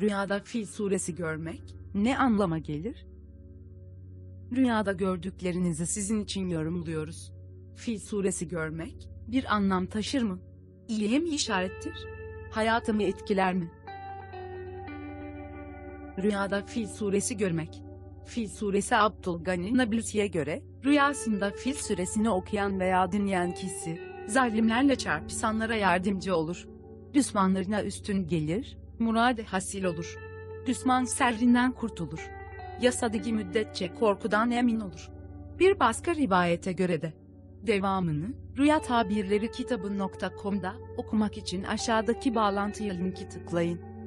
Rüyada Fil suresi görmek ne anlama gelir? Rüyada gördüklerinizi sizin için yorumluyoruz. Fil suresi görmek bir anlam taşır mı? İyiye mi işarettir? Hayatımı etkiler mi? Rüyada Fil suresi görmek. Fil suresi Abdülgani Nablusi'ye göre, rüyasında Fil suresini okuyan veya dinleyen kişi, zalimlerle çarpışanlara yardımcı olur. Düşmanlarına üstün gelir, murade hasil olur. Düşman serrinden kurtulur. Yasadaki müddetçe korkudan emin olur. Bir başka rivayete göre de, devamını, Rüya Tabirleri kitabı.com'da okumak için aşağıdaki bağlantıya linki tıklayın.